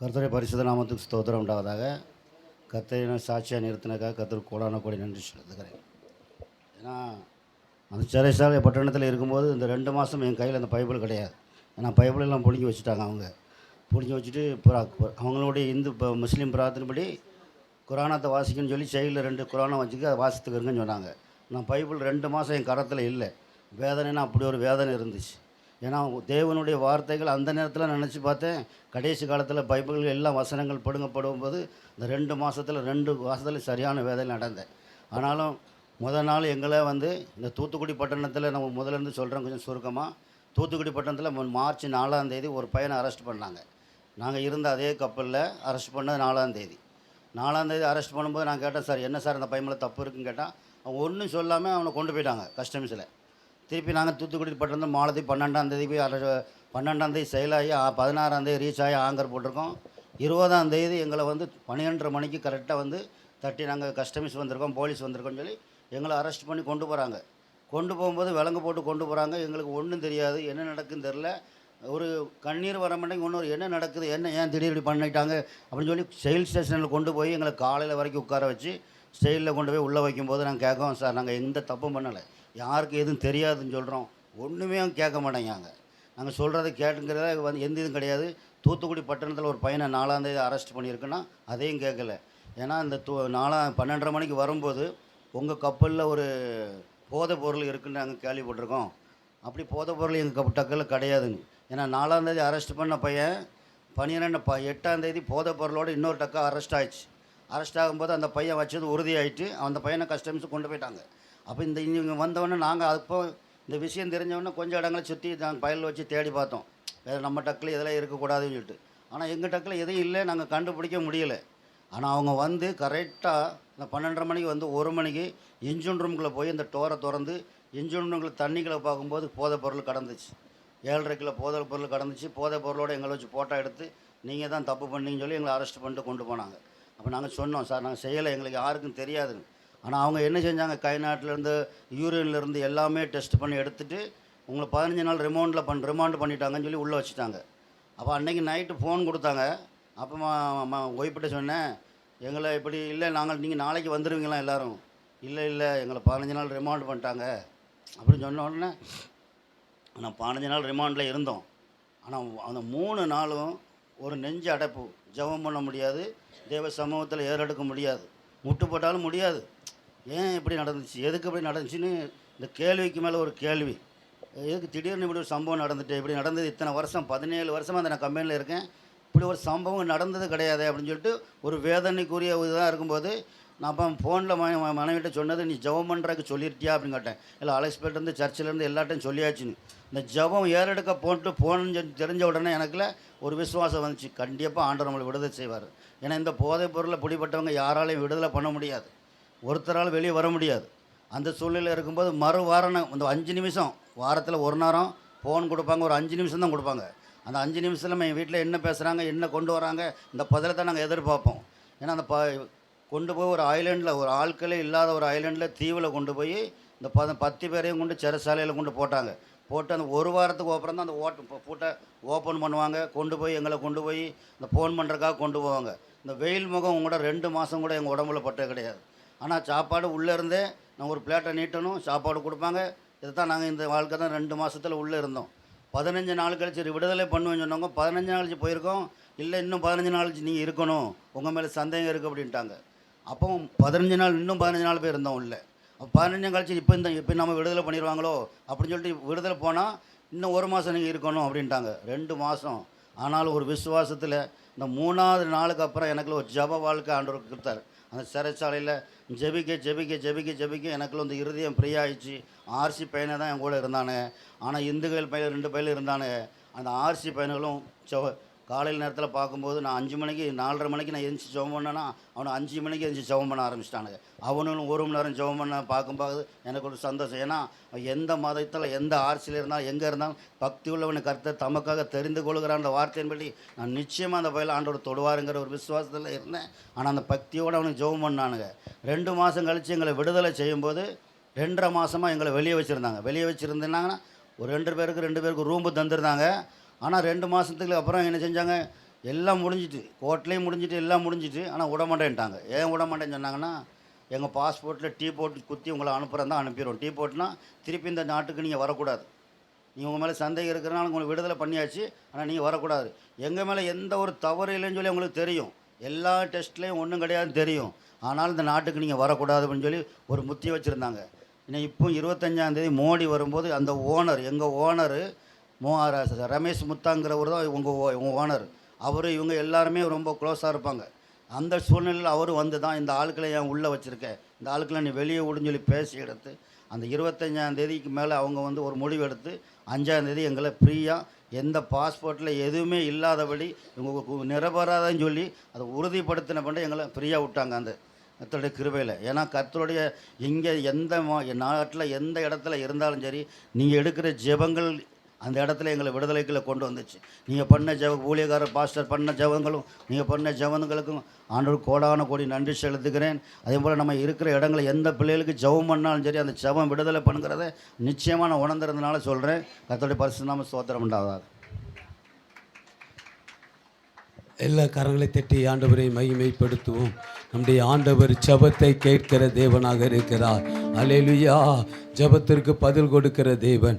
கர்த்தரை பரிசுத நாமத்துக்கு ஸ்தோத்திரம் உண்டாவதாக. கர்த்தரின சாட்சியாக நிறுத்தினக்காக கர்த்தர் கோடான கோடி நன்றி செலுத்துகிறேன். ஏன்னா அந்த சிறைசாலை பட்டணத்தில் இருக்கும்போது இந்த ரெண்டு மாதம் என் கையில் அந்த பைபிள் கிடையாது. ஏன்னா பைபிள் எல்லாம் பிடுங்கி வச்சுட்டாங்க அவங்க. பிடிங்கி வச்சுட்டு அவங்களுடைய இந்து இப்போ முஸ்லீம் பிரார்த்தனைப்படி குரானத்தை வாசிக்கணும்னு சொல்லி செயலில் ரெண்டு குரானை வச்சுக்க அதை வாசித்துக்கிறங்கன்னு சொன்னாங்க. நான் பைபிள் ரெண்டு மாதம் என் கரத்தில் இல்லை. வேதனைன்னா அப்படி ஒரு வேதனை இருந்துச்சு. ஏன்னா தேவனுடைய வார்த்தைகள் அந்த நேரத்தில் நினச்சி பார்த்தேன். கடைசி காலத்தில் பைபிள் எல்லாம் வசனங்கள் படுங்கப்படும் போது இந்த ரெண்டு மாதத்தில் ரெண்டு மாதத்தில் சரியான வேதனை நடந்தேன். ஆனாலும் முதல் நாள் எங்களை வந்து இந்த தூத்துக்குடி பட்டணத்தில் நம்ம முதல்ல இருந்து சொல்கிறோம் கொஞ்சம் சுருக்கமாக தூத்துக்குடி பட்டணத்தில் மார்ச் நாலாம் தேதி ஒரு பையனை அரெஸ்ட் பண்ணாங்க. நாங்கள் இருந்த அதே கப்பலில் அரெஸ்ட் பண்ணது நாலாம் தேதி. நாலாம் தேதி அரெஸ்ட் பண்ணும்போது நான் கேட்டேன் சார் என்ன சார் அந்த பையனில் தப்பு இருக்குன்னு? கேட்டால் அவன் ஒன்றும் சொல்லாமல் அவனை கொண்டு போயிட்டாங்க கஸ்டம்ஸில். திருப்பி நாங்கள் தூத்துக்குடி பட்டிருந்து மாலத்தி பன்னெண்டாம் தேதி போய் அரெ செயலாகி பதினாறாம் தேதி ரீச் ஆகி ஆங்கர் போட்டிருக்கோம். இருபதாம் தேதி எங்களை வந்து பன்னிரெண்டரை மணிக்கு கரெக்டாக வந்து தட்டி நாங்கள் கஸ்டம்ஸ் வந்திருக்கோம் போலீஸ் வந்திருக்கோம்னு சொல்லி எங்களை அரெஸ்ட் பண்ணி கொண்டு போகிறாங்க கொண்டு போகும்போது விலங்கு போட்டு கொண்டு போகிறாங்க எங்களுக்கு ஒன்றும் தெரியாது. என்ன நடக்குன்னு தெரில ஒரு கண்ணீர் வர மாட்டேங்க ஒன்று என்ன நடக்குது? என்ன ஏன் திடீர் இப்படி பண்ணிட்டாங்க? அப்படின்னு சொல்லி செயல் ஸ்டேஷனில் கொண்டு போய் எங்களை காலையில் வரைக்கும் உட்கார வச்சு ஸ்டெயிலில் கொண்டு போய் உள்ளே வைக்கும்போது நாங்கள் கேட்கோம் சார் நாங்கள் எந்த தப்பும் பண்ணலை. யாருக்கு எதுவும் தெரியாதுன்னு சொல்கிறோம் ஒன்றுமே அவங்க கேட்க மாட்டேங்காங்க நாங்கள் சொல்கிறத கேட்டுங்கிறத வந்து எந்த இதுவும் கிடையாது. தூத்துக்குடி பட்டணத்தில் ஒரு பையனை நாலாந்தேதி அரெஸ்ட் பண்ணியிருக்குன்னா அதையும் கேட்கல. ஏன்னா இந்த தூ நாலாம் பன்னெண்டரை மணிக்கு வரும்போது உங்கள் கப்பலில் ஒரு போதைப் பொருள் இருக்குன்னு நாங்கள் கேள்விப்பட்டிருக்கோம். அப்படி போதைப் பொருள் எங்கள் கப் டக்கில் கிடையாதுங்க ஏன்னா நாலாந்தேதி அரெஸ்ட் பண்ண பையன் பன்னிரெண்டு ப எட்டாந்தேதி போதைப் பொருளோடு இன்னொரு டக்கா அரெஸ்ட் ஆயிடுச்சு. அரெஸ்ட் ஆகும்போது அந்த பையன் வச்சது உறுதியாயிட்டு அந்த பையனை கஸ்டம்ஸ் கொண்டு போயிட்டாங்க. அப்போ இந்த இவங்க வந்தவொடனே நாங்கள் அப்போ இந்த விஷயம் தெரிஞ்சவொடனே கொஞ்சம் இடங்களை சுற்றி நாங்கள் பயலில் வச்சு தேடி பார்த்தோம். வேறு நம்ம டக்கில் இதெல்லாம் இருக்கக்கூடாதுன்னு சொல்லிட்டு. ஆனால் எங்கள் டக்கில் எதுவும் இல்லை நாங்கள் கண்டுபிடிக்க முடியலை. ஆனால் அவங்க வந்து கரெக்டாக இந்த பன்னெண்டரை மணிக்கு வந்து ஒரு மணிக்கு இன்ஜின் ரூம்குள்ளே போய் இந்த டோரை திறந்து இன்ஜின் ரூம்குள்ள தண்ணிக்குள்ளே பார்க்கும்போது போதை பொருள் கடந்துச்சு. ஏழரை கிலோ போதை பொருள் கடந்துச்சு. போதை பொருளோட எங்களை வச்சு ஃபோட்டோ எடுத்து நீங்கள் தான் தப்பு பண்ணீங்கன்னு சொல்லி எங்களை அரெஸ்ட் பண்ணிட்டு கொண்டு போனாங்க. அப்போ நாங்கள் சொன்னோம் சார் நாங்கள் செய்யலை. எங்களுக்கு யாருக்கும் தெரியாதுன்னு. ஆனால் அவங்க என்ன செஞ்சாங்க? கை நாட்டிலேருந்து யூரியன்லேருந்து எல்லாமே டெஸ்ட் பண்ணி எடுத்துகிட்டு உங்களை பதினஞ்சு நாள் ரிமௌண்டில் பண் ரிமாண்ட் பண்ணிட்டாங்கன்னு சொல்லி உள்ளே வச்சுட்டாங்க. அப்போ அன்னைக்கு நைட்டு ஃபோன் கொடுத்தாங்க. அப்போ ஒய்ஃபிட்ட சொன்னேன். எங்களை இப்படி இல்லை நாங்கள் நீங்கள் நாளைக்கு வந்துடுவீங்களா எல்லோரும்? இல்லை இல்லை எங்களை பதினஞ்சு நாள் ரிமாண்ட் பண்ணிட்டாங்க. அப்படின்னு சொன்ன உடனே ஆனால் பதினஞ்சு நாள் ரிமாண்டில் இருந்தோம். ஆனால் அந்த மூணு நாளும் ஒரு நெஞ்சு அடைப்பு. ஜெபம் பண்ண முடியாது. தேவ சமூகத்தில் ஏறெடுக்க முடியாது. முட்டு போட்டாலும் முடியாது. ஏன் இப்படி நடந்துச்சு? எதுக்கு இப்படி நடந்துச்சுன்னு இந்த கேள்விக்கு மேலே ஒரு கேள்வி. எதுக்கு திடீர்னு இப்படி ஒரு சம்பவம் நடந்துட்டு இப்படி நடந்தது இத்தனை வருஷம் பதினேழு வருஷமாக அந்த நான் கம்பெனியில் இருக்கேன். இப்படி ஒரு சம்பவம் நடந்தது கிடையாது அப்படின்னு சொல்லிட்டு ஒரு வேதனைக்குரிய இதாக இருக்கும்போது நான் அப்போ ஃபோனில் மனைவிட்ட சொன்னது நீ ஜெபம் பண்ணுறதுக்கு சொல்லியிருக்கியா அப்படின்னு கேட்டேன். இல்லை அலைஸ்பேட்லேருந்து சர்ச்சிலேருந்து எல்லாட்டையும் சொல்லியாச்சுன்னு. இந்த ஜெபம் ஏறெடுக்க போட்டு போகணுன்னு தெரிஞ்ச உடனே எனக்குல ஒரு விசுவாசம் வந்துச்சு. கண்டிப்பாக ஆண்டவர் நம்மளை விடுதலை செய்வார். ஏன்னா இந்த போதைப் பொருளை பிடிப்பட்டவங்க யாராலையும் விடுதலை பண்ண முடியாது. ஒருத்தரால் வெளியே வர முடியாது. அந்த சூழ்நிலை இருக்கும்போது மறு வாரம் இந்த அஞ்சு நிமிஷம் வாரத்தில் ஒரு நேரம் ஃபோன் கொடுப்பாங்க ஒரு அஞ்சு நிமிஷம் தான் கொடுப்பாங்க. அந்த அஞ்சு நிமிஷத்தில் நம்ம வீட்டில் என்ன பேசுகிறாங்க என்ன கொண்டு வராங்க இந்த பதிலை தான் நாங்கள் எதிர்பார்ப்போம். ஏன்னா அந்த ப கொண்டு போய் ஒரு ஐலாண்டில் ஒரு ஆட்களே இல்லாத ஒரு ஐலாண்டில் தீவில் கொண்டு போய் இந்த பத பத்து பேரையும் கொண்டு சிறைச்சாலையில் கொண்டு போட்டாங்க. போட்டு அந்த ஒரு வாரத்துக்கு அப்புறம் தான் அந்த ஓட்டு பூட்டை ஓப்பன் பண்ணுவாங்க கொண்டு போய் எங்களை கொண்டு போய் இந்த ஃபோன் பண்ணுறதுக்காக கொண்டு போவாங்க. இந்த வெயில் முகம் கூட ரெண்டு மாதம் கூட எங்கள் உடம்புல பட்டது கிடையாது. ஆனால் சாப்பாடு உள்ளே இருந்தே நான் ஒரு பிளேட்டை நீட்டணும் சாப்பாடு கொடுப்பாங்க. இதை தான் நாங்கள் இந்த வாழ்க்கை தான் ரெண்டு மாதத்தில் உள்ளே இருந்தோம். பதினஞ்சு நாள் கழிச்சு விடுதலை பண்ணுவேன்னு சொன்னவங்க பதினஞ்சு நாள் கழிச்சு போயிருக்கோம். இல்லை இன்னும் பதினஞ்சு நாள் கழிச்சு நீங்கள் இருக்கணும். உங்கள் மேலே சந்தேகம் இருக்குது அப்படின்ட்டாங்க. அப்போ பதினஞ்சு நாள் இன்னும் பதினஞ்சு நாள் போய் இருந்தோம் உள்ளே. அப்போ பதினஞ்சு கழிச்சு இப்போ இந்த இப்போ நம்ம விடுதலை பண்ணிடுவாங்களோ அப்படின்னு சொல்லிட்டு விடுதலை போனால் இன்னும் ஒரு மாதம் நீங்கள் இருக்கணும் அப்படின்ட்டாங்க. ரெண்டு மாதம் ஆனாலும் ஒரு விசுவாசத்தில் இந்த மூணாவது நாளுக்கு அப்புறம் எனக்குள்ள ஒரு ஜப வாழ்க்கை ஆண்டவர் கொடுத்தாரு. அந்த சிறைச்சாலையில் ஜெபிக்க ஜெபிக்க ஜெபிக்க ஜெபிக்க எனக்குள்ள இந்த இருதயம் ஃப்ரீயாயிடுச்சு ஆர்சி பையனை தான் என் கூட இருந்தானே. ஆனால் இந்துக்கள் பையன் ரெண்டு பையன் இருந்தானே. அந்த ஆர்சி பையன்களும் செவ காலையில் நேரத்தில் பார்க்கும்போது நான் அஞ்சு மணிக்கு நாலரை மணிக்கு நான் எந்திரிச்சு ஜெபம் பண்ணேன்னா அவனை அஞ்சு மணிக்கு எந்திரிச்சு ஜெபம் பண்ண ஆரம்பிச்சிட்டானுங்க. அவனும் ஒரு மணி நேரம் ஜெபம் பண்ண பார்க்கும்போது எனக்கு ஒரு சந்தோஷம். ஏன்னா எந்த மதத்தில் எந்த ஆர்சியில் இருந்தாலும் எங்கே இருந்தாலும் பக்தி உள்ளவனை கருத்தை தமக்காக தெரிந்து கொள்கிறான்ற வார்த்தையின்படி நான் நிச்சயமாக அந்த பயில ஆண்டோட தொடுவாருங்கிற ஒரு விசுவாசத்தில் இருந்தேன். ஆனால் அந்த பக்தியோடு அவனுக்கு ஜெபம் பண்ணானுங்க. ரெண்டு மாதம் கழித்து எங்களை விடுதலை செய்யும்போது ரெண்டரை மாதமாக எங்களை வெளியே வச்சுருந்தாங்க. வெளியே வச்சுருந்தாங்கன்னா ஒரு ரெண்டு பேருக்கு ரெண்டு பேருக்கு ரூம்பு தந்துருந்தாங்க. ஆனால் ரெண்டு மாதத்துக்கு அப்புறம் என்ன செஞ்சாங்க? எல்லாம் முடிஞ்சிட்டு கோர்ட்லேயும் முடிஞ்சிட்டு எல்லாம் முடிஞ்சிட்டு ஆனால் விடமாட்டேன்ட்டாங்க. ஏன் விடமாட்டேன்னு சொன்னாங்கன்னா எங்கள் பாஸ்போர்ட்டில் டீ போட்டு குத்தி உங்களை அனுப்புகிறதா தான் அனுப்பிடுவோம் டீ போட்டுனா திருப்பி இந்த நாட்டுக்கு நீங்கள் வரக்கூடாது. நீங்கள் உங்கள் மேலே சந்தேகம் இருக்கிறனால உங்களுக்கு விடுதலை பண்ணியாச்சு ஆனால் நீங்கள் வரக்கூடாது. எங்கள் மேலே எந்த ஒரு தவறு இல்லைன்னு சொல்லி உங்களுக்கு தெரியும். எல்லா டெஸ்ட்லேயும் ஒன்றும் கிடையாதுன்னு தெரியும். ஆனால் இந்த நாட்டுக்கு நீங்கள் வரக்கூடாது அப்படின்னு சொல்லி ஒரு முத்தி வச்சுருந்தாங்க. இன்னும் இப்போ இருபத்தஞ்சாந்தேதி மோடி வரும்போது அந்த ஓனர் எங்கள் ஓனரு மோ ர- ரமேஷ் முத்தாங்கிறவர் தான் உங்கள் உங்கள் ஓனர். அவர் இவங்க எல்லாருமே ரொம்ப க்ளோஸாக இருப்பாங்க. அந்த சூழ்நிலையில் அவர் வந்து தான் இந்த ஆளுக்களை ஏன் உள்ளே வச்சுருக்கேன் இந்த ஆளுக்களை நீ வெளியே விடுன்னு சொல்லி பேசி எடுத்து அந்த இருபத்தஞ்சாம் தேதிக்கு மேலே அவங்க வந்து ஒரு முடிவு எடுத்து அஞ்சாந்தேதி எங்களை ஃப்ரீயாக எந்த பாஸ்போர்ட்டில் எதுவுமே இல்லாதபடி இவங்க நிரபராதன்னு சொல்லி அதை உறுதிப்படுத்தின பண்ண எங்களை ஃப்ரீயாக விட்டாங்க அந்த கத்தருடைய கிருபையில். ஏன்னா கர்த்தருடைய இங்கே எந்த மா- நாட்டில் எந்த இடத்துல இருந்தாலும் சரி நீங்கள் எடுக்கிற ஜெபங்கள் அந்த இடத்துல எங்களை விடுதலைக்குள்ளே கொண்டு வந்துச்சு. நீங்கள் பண்ண ஜெவ ஊழியக்கார பாஸ்டர் பண்ண ஜெவங்களும் நீங்கள் பண்ண ஜெபங்களுக்கும் ஆண்டவர் கோடான கோடி நன்றி செலுத்துகிறேன். அதே போல் நம்ம இருக்கிற இடங்களை எந்த பிள்ளைகளுக்கு ஜெபம் பண்ணாலும் சரி அந்த ஜெபம் விடுதலை பண்ணுங்கிறத நிச்சயமாக நான் உணர்ந்திருந்தனால சொல்கிறேன் கத்தோடைய பரிசு நாம ஸ்தோத்திரம் உண்டாதார் எல்லா கரங்களை தட்டி ஆண்டவரை மகிமைப்படுத்துவோம். நம்முடைய ஆண்டவர் ஜெபத்தை கேட்கிற தேவனாக இருக்கிறார். அலையிலுயா ஜெபத்திற்கு பதில் கொடுக்கிற தேவன்.